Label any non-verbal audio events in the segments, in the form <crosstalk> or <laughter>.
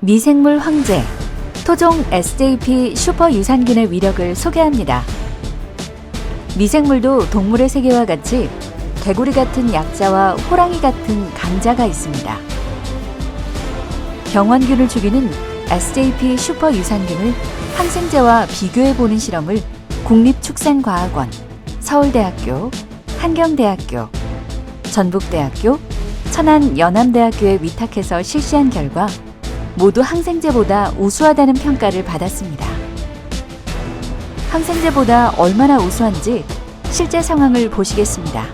미생물 황제, 토종 SJP 슈퍼 유산균의 위력을 소개합니다. 미생물도 동물의 세계와 같이 개구리 같은 약자와 호랑이 같은 강자가 있습니다. 병원균을 죽이는 SJP 슈퍼 유산균을 항생제와 비교해보는 실험을 국립축산과학원, 서울대학교, 한경대학교, 전북대학교, 천안연암대학교에 위탁해서 실시한 결과 모두 항생제보다 우수하다는 평가를 받았습니다. 항생제보다 얼마나 우수한지 실제 상황을 보시겠습니다.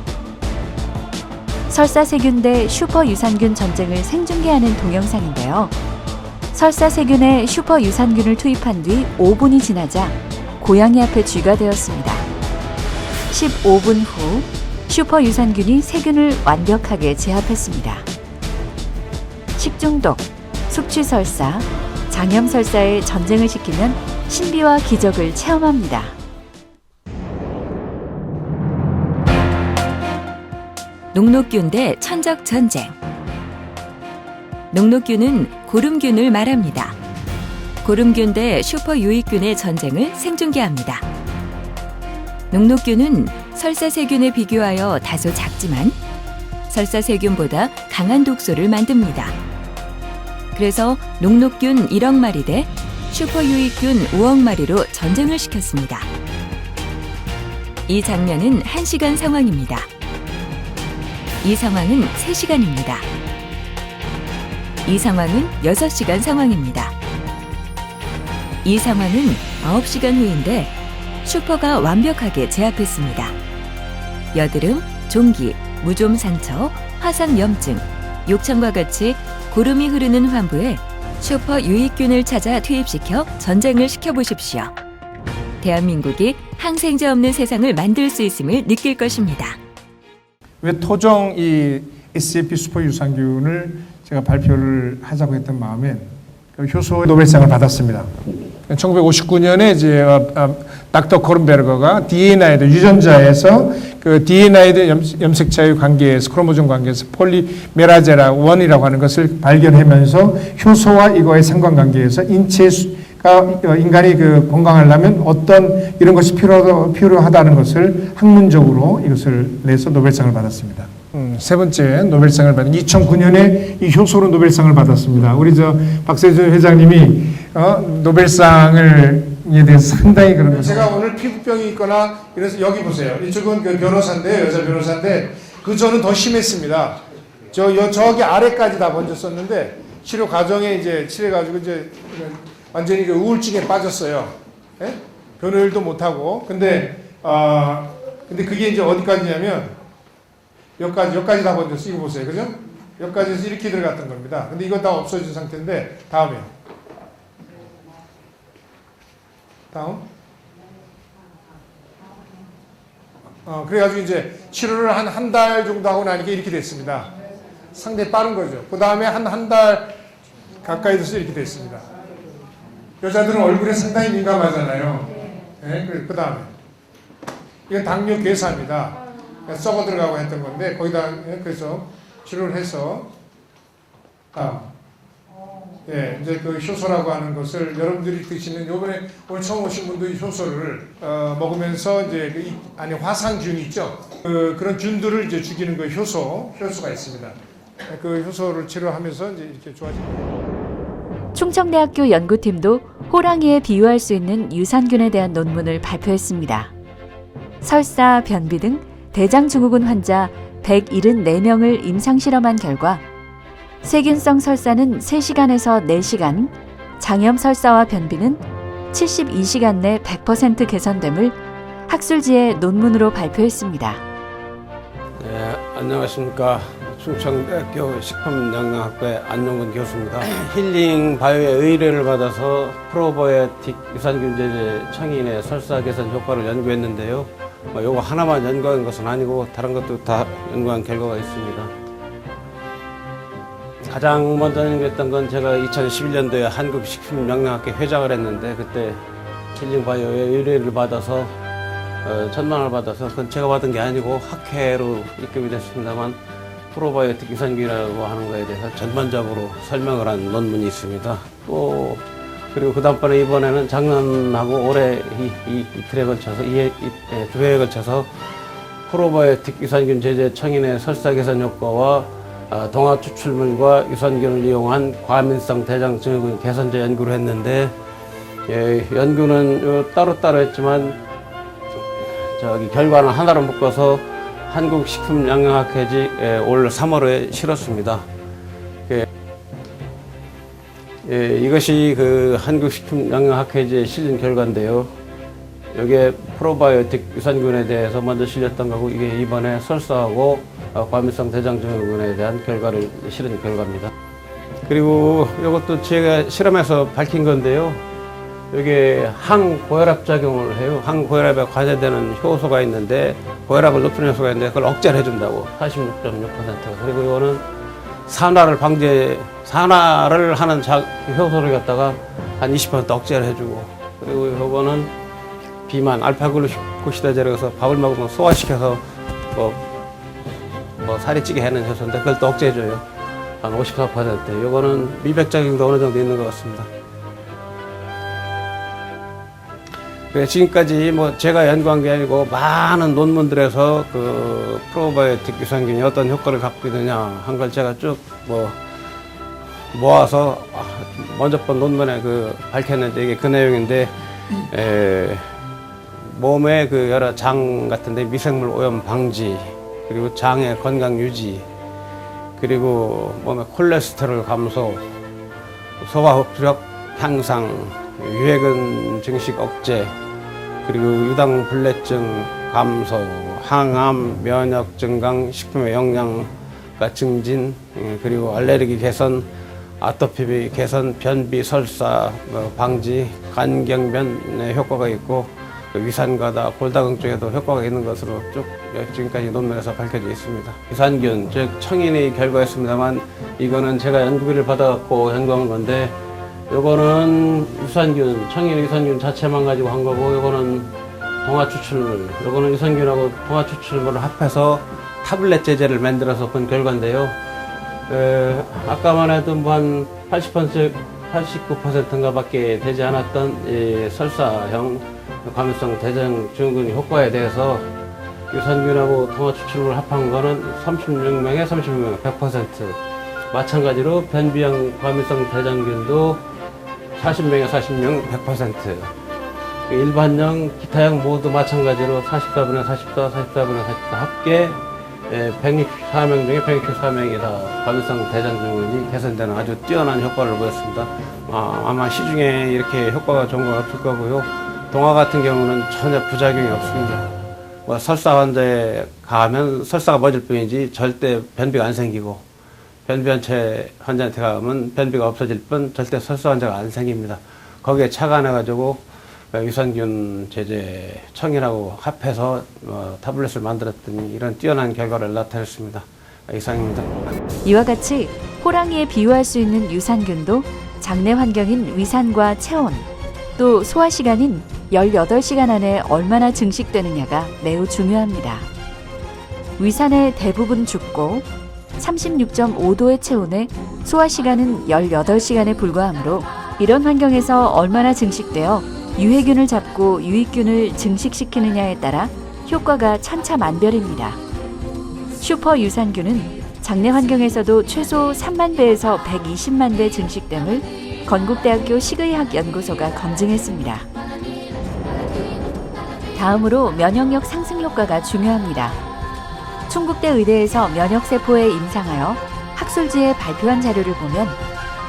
설사세균 대 슈퍼유산균 전쟁을 생중계하는 동영상인데요. 설사세균에 슈퍼유산균을 투입한 뒤 5분이 지나자 고양이 앞에 쥐가 되었습니다. 15분 후 슈퍼유산균이 세균을 완벽하게 제압했습니다. 식중독, 숙취설사, 장염설사에 전쟁을 시키면 신비와 기적을 체험합니다. 녹록균 대 천적 전쟁. 녹록균은 고름균을 말합니다. 고름균 대 슈퍼 유익균의 전쟁을 생중계합니다. 녹록균은 설사세균에 비교하여 다소 작지만 설사세균보다 강한 독소를 만듭니다. 그래서 녹록균 1억 마리 대 슈퍼 유익균 5억 마리로 전쟁을 시켰습니다. 이 장면은 1시간 상황입니다. 이 상황은 3시간입니다. 이 상황은 6시간 상황입니다. 이 상황은 9시간 후인데 슈퍼가 완벽하게 제압했습니다. 여드름, 종기, 무좀 상처, 화상 염증, 욕창과 같이 고름이 흐르는 환부에 슈퍼 유익균을 찾아 투입시켜 전쟁을 시켜보십시오. 대한민국이 항생제 없는 세상을 만들 수 있음을 느낄 것입니다. 왜 토종 이 SCP 슈퍼 유산균을 제가 발표를 하자고 했던 마음엔 그 효소 노벨상을 받았습니다. 1959년에 이제 어, 어, 닥터 코른베르거가 DNA의 유전자에서 그 DNA의 염색체의 관계에서 크로모존 관계에서 폴리메라제라 원이라고 하는 것을 발견하면서 효소와 이거의 상관관계에서 인체 가 인간이 그 건강하려면 어떤 이런 것이 필요하다, 필요하다는 것을 학문적으로 이것을 내서 노벨상을 받았습니다. 음, 세 번째 노벨상을 받은 2009년에 이 효소로 노벨상을 받았습니다. 우리 저 박세준 회장님이 어, 노벨상을 에 대해서 상당히 그런 거 제가 오늘 피부병이 있거나 이래서 여기 보세요. 이쪽은 그 변호사인데 여자 변호사인데 그 저는 더 심했습니다. 저 여, 저기 아래까지 다 썼는데 치료 과정에 이제 칠해가지고 이제 완전히 그 우울증에 빠졌어요. 예? 변호일도 못하고. 근데, 아, 근데 그게 이제 어디까지냐면, 여기까지, 여기까지 다 번졌어. 이거 보세요. 그죠? 여기까지에서 이렇게 들어갔던 겁니다. 근데 이거 다 없어진 상태인데, 다음에. 다음. 어, 그래가지고 이제 치료를 한 한 달 정도 하고 나니까 이렇게 됐습니다. 상당히 빠른 거죠. 그 다음에 한 한 달 가까이 돼서 이렇게 됐습니다. 여자들은 얼굴에 상당히 민감하잖아요. 네, 그 다음에. 이건 당뇨 괴사입니다. 썩어 들어가고 했던 건데, 거기다, 예, 그래서 치료를 해서, 다음. 예, 이제 그 효소라고 하는 것을 여러분들이 드시는, 요번에 오늘 처음 오신 분도 이 효소를, 어, 먹으면서 이제 그 이, 아니, 화상균 있죠? 그, 그런 균들을 이제 죽이는 그 효소, 효소가 있습니다. 그 효소를 치료하면서 이제 이렇게 좋아집니다. 충청대학교 연구팀도 호랑이에 비유할 수 있는 유산균에 대한 논문을 발표했습니다. 설사, 변비 등 대장증후군 환자 174명을 임상실험한 결과 세균성 설사는 3시간에서 4시간, 장염 설사와 변비는 72시간 내 100% 개선됨을 학술지에 논문으로 발표했습니다. 네, 안녕하십니까. 충청대학교 식품영양학부의 안용근 교수입니다. <clears throat> 힐링 바이오의 의뢰를 받아서 프로바이오틱 유산균제제 청인의 설사 개선 효과를 연구했는데요. 뭐 요거 하나만 연구한 것은 아니고 다른 것도 다 연구한 결과가 있습니다. 가장 먼저 연구했던 건 제가 2011년도에 한국식품영양학회 회장을 했는데 그때 힐링 바이오의 의뢰를 받아서 어, 천만을 받아서 그건 제가 받은 게 아니고 학회로 입금이 됐습니다만 프로바이오틱 유산균이라고 하는 거에 대해서 전반적으로 설명을 한 논문이 있습니다. 또 그리고 그 다음번에 이번에는 작년하고 올해 이, 이, 이틀에 걸쳐서 이, 이, 예, 두 해에 걸쳐서 프로바이오틱 유산균 제제 청인의 설사 개선 효과와 아, 동화 추출물과 유산균을 이용한 과민성 대장 증후군 개선제 연구를 했는데 예, 연구는 요 따로따로 했지만 저기 결과는 하나로 묶어서 한국식품영양학회지 예, 올 3월에 실었습니다. 예, 예, 이것이 그 한국식품영양학회지에 실린 결과인데요. 여기에 프로바이오틱 유산균에 대해서 먼저 실렸던 거고 이게 이번에 설사하고 어, 과민성 대장증후군에 대한 결과를 실은 결과입니다. 그리고 이것도 제가 실험에서 밝힌 건데요. 이게 항고혈압 작용을 해요. 항고혈압에 관여되는 효소가 있는데 고혈압을 높이는 효소가 있는데 그걸 억제를 해준다고 46.6%. 그리고 이거는 산화를 방제, 산화를 하는 자, 효소를 갖다가 한 20% 억제를 해주고 그리고 이거는 비만, 알파글루코시다제를 해서 밥을 먹으면 소화시켜서 뭐, 뭐 살이 찌게 하는 효소인데 그걸 또 억제해줘요. 한 54%. 이거는 미백작용도 어느 정도 있는 것 같습니다. 그래, 지금까지 뭐 제가 연구한 게 아니고 많은 논문들에서 그 프로바이오틱 유산균이 어떤 효과를 갖고 있느냐 한 걸 제가 쭉 뭐 모아서 아, 먼저 번 논문에 그 밝혔는데 이게 그 내용인데 에, 몸의 그 여러 장 같은데 미생물 오염 방지 그리고 장의 건강 유지 그리고 몸의 콜레스테롤 감소 소화흡력 향상 유해근 증식 억제 그리고 유당 불내증 감소, 항암, 면역 증강, 식품의 영양가 증진, 예, 그리고 알레르기 개선, 아토피 개선, 변비 설사 뭐 방지, 간경변에 효과가 있고 그 위산과다 골다공 쪽에도 효과가 있는 것으로 쭉 지금까지 논문에서 밝혀져 있습니다. 유산균, 즉 청인이 결과였습니다만 이거는 제가 연구비를 받아갖고 연구한 건데 요거는 유산균, 청인 유산균 자체만 가지고 한 거고, 요거는 동화 추출물, 요거는 유산균하고 동화 추출물을 합해서 타블렛 제제를 만들어서 본 결과인데요. 에, 아까만 해도 뭐 한 80%, 89%인가 밖에 되지 않았던 이 설사형 감염성 대장 증후군 효과에 대해서 유산균하고 동화 추출물을 합한 거는 36명에 36명, 100%. 마찬가지로 변비형 과민성 대장균도 40명에 40명 100%. 일반형, 기타형 모두 마찬가지로 44분에 44, 44분에 44 합계 164명 중에 164명이 다 과민성 대장증후군이 개선되는 아주 뛰어난 효과를 보였습니다. 아, 아마 시중에 이렇게 효과가 좋은 건 없을 거고요. 동화 같은 경우는 전혀 부작용이 없습니다. 뭐 설사 환자에 가면 설사가 멎을 뿐이지 절대 변비가 안 생기고 변비한체 환자한테 가면 변비가 없어질 뿐 절대 설사 환자가 안 생깁니다. 거기에 착안해가지고 유산균 제제 청이라고 합해서 어, 타블렛을 만들었더니 이런 뛰어난 결과를 나타냈습니다. 이상입니다. 이와 같이 호랑이에 비유할 수 있는 유산균도 장내 환경인 위산과 체온, 또 소화 시간인 18시간 안에 얼마나 증식되느냐가 매우 중요합니다. 위산의 대부분 죽고 36.5도의 체온에 소화 시간은 18시간에 불과하므로 이런 환경에서 얼마나 증식되어 유해균을 잡고 유익균을 증식시키느냐에 따라 효과가 천차만별입니다. 슈퍼 유산균은 장내 환경에서도 최소 3만 배에서 120만 배 증식됨을 건국대학교 식의학 연구소가 검증했습니다. 다음으로 면역력 상승 효과가 중요합니다. 충북대 의대에서 면역세포에 임상하여 학술지에 발표한 자료를 보면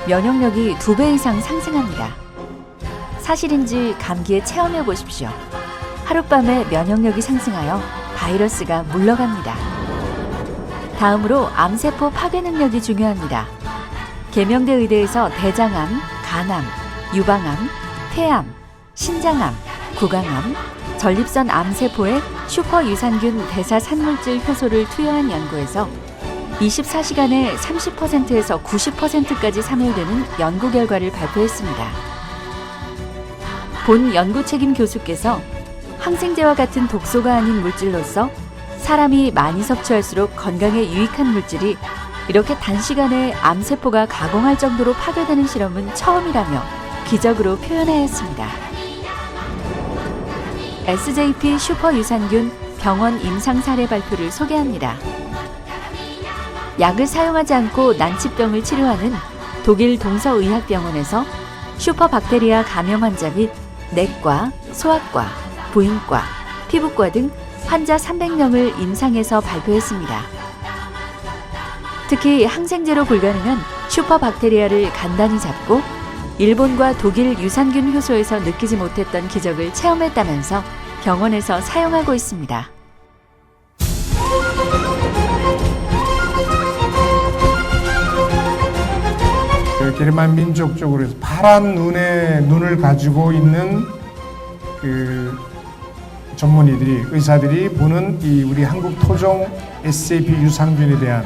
면역력이 두 배 이상 상승합니다. 사실인지 감기에 체험해 보십시오. 하룻밤에 면역력이 상승하여 바이러스가 물러갑니다. 다음으로 암세포 파괴 능력이 중요합니다. 계명대 의대에서 대장암, 간암, 유방암, 폐암, 신장암, 구강암, 전립선 암세포에 슈퍼 유산균 대사 산물질 효소를 투여한 연구에서 24시간에 30%에서 90%까지 사멸되는 연구 결과를 발표했습니다. 본 연구 책임 교수께서 항생제와 같은 독소가 아닌 물질로서 사람이 많이 섭취할수록 건강에 유익한 물질이 이렇게 단시간에 암세포가 가공할 정도로 파괴되는 실험은 처음이라며 기적으로 표현하였습니다. SJP 슈퍼 유산균 병원 임상 사례 발표를 소개합니다. 약을 사용하지 않고 난치병을 치료하는 독일 동서의학병원에서 슈퍼박테리아 감염 환자 및 내과, 소아과, 부인과, 피부과 등 환자 300명을 임상해서 발표했습니다. 특히 항생제로 불가능한 슈퍼박테리아를 간단히 잡고 일본과 독일 유산균 효소에서 느끼지 못했던 기적을 체험했다면서 병원에서 사용하고 있습니다. 그 게르만 민족 쪽으로 해서 파란 눈의 눈을 가지고 있는 그 전문의들이 의사들이 보는 이 우리 한국 토종 SAP 유산균에 대한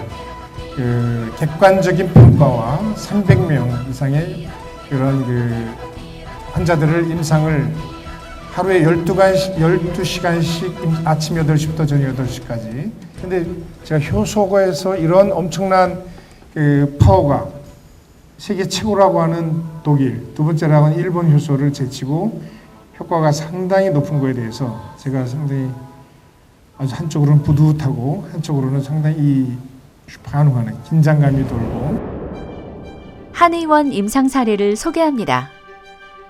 그 객관적인 평가와 300명 이상의 그런 그 환자들을 임상을 하루에 12시간씩, 12시간씩 아침 8시부터 저녁 8시까지. 근데 제가 효소가에서 이런 엄청난 그 파워가 세계 최고라고 하는 독일, 두 번째라고 하는 일본 효소를 제치고 효과가 상당히 높은 거에 대해서 제가 상당히 아주 한쪽으로는 뿌듯하고 한쪽으로는 상당히 이 반응하는 긴장감이 돌고 한의원 임상 사례를 소개합니다.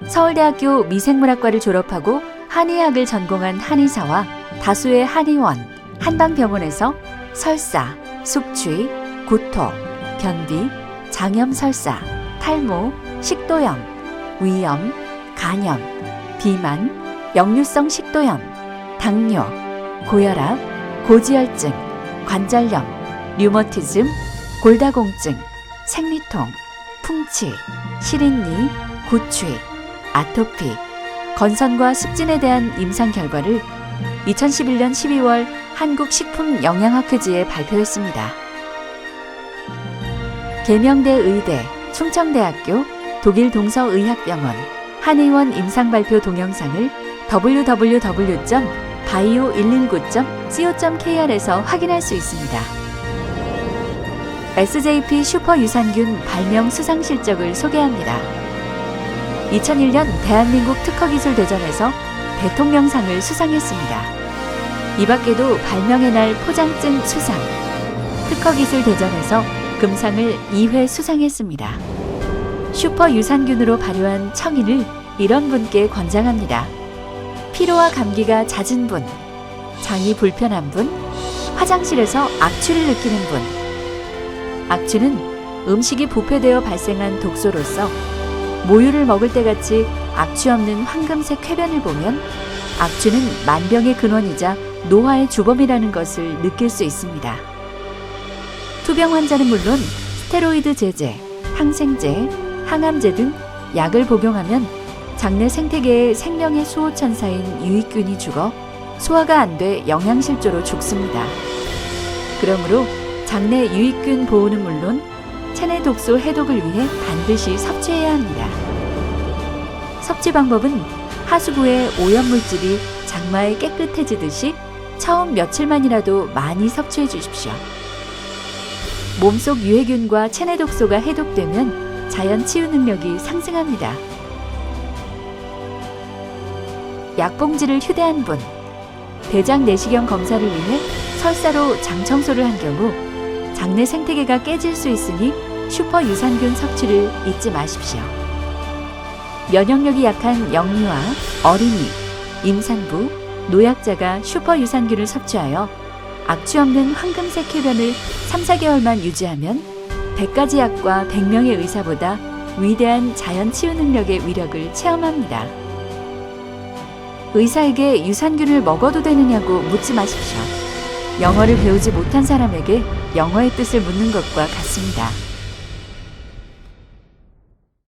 서울대학교 미생물학과를 졸업하고 한의학을 전공한 한의사와 다수의 한의원, 한방병원에서 설사, 숙취, 구토, 변비, 장염 설사, 탈모, 식도염, 위염, 간염, 비만, 역류성 식도염, 당뇨, 고혈압, 고지혈증, 관절염, 류머티즘, 골다공증, 생리통, 풍치, 실인니, 구취, 아토피, 건선과 습진에 대한 임상 결과를 2011년 12월 한국식품영양학회지에 발표했습니다. 계명대 의대, 충청대학교, 독일 동서의학병원, 한의원 임상 발표 동영상을 www.bio119.co.kr에서 확인할 수 있습니다. SJP 슈퍼 유산균 발명 수상 실적을 소개합니다. 2001년 대한민국 특허기술대전에서 대통령상을 수상했습니다. 이 밖에도 발명의 날 포장증 수상, 특허기술대전에서 금상을 2회 수상했습니다. 슈퍼 유산균으로 발효한 청인을 이런 분께 권장합니다. 피로와 감기가 잦은 분, 장이 불편한 분, 화장실에서 악취를 느끼는 분. 악취는 음식이 부패되어 발생한 독소로서 모유를 먹을 때 같이 악취 없는 황금색 쾌변을 보면 악취는 만병의 근원이자 노화의 주범이라는 것을 느낄 수 있습니다. 투병 환자는 물론 스테로이드 제제, 항생제, 항암제 등 약을 복용하면 장내 생태계의 생명의 수호천사인 유익균이 죽어 소화가 안 돼 영양실조로 죽습니다. 그러므로 장내 유익균 보호는 물론 체내 독소 해독을 위해 반드시 섭취해야 합니다. 섭취 방법은 하수구의 오염물질이 장마에 깨끗해지듯이 처음 며칠만이라도 많이 섭취해 주십시오. 몸속 유해균과 체내 독소가 해독되면 자연 치유 능력이 상승합니다. 약봉지를 휴대한 분, 대장 내시경 검사를 위해 설사로 장 청소를 한 경우 장내 생태계가 깨질 수 있으니 슈퍼 유산균 섭취를 잊지 마십시오. 면역력이 약한 영유아, 어린이, 임산부, 노약자가 슈퍼 유산균을 섭취하여 악취 없는 황금색 쾌변을 3, 4개월만 유지하면 100가지 약과 100명의 의사보다 위대한 자연 치유 능력의 위력을 체험합니다. 의사에게 유산균을 먹어도 되느냐고 묻지 마십시오. 영어를 배우지 못한 사람에게 영어의 뜻을 묻는 것과 같습니다.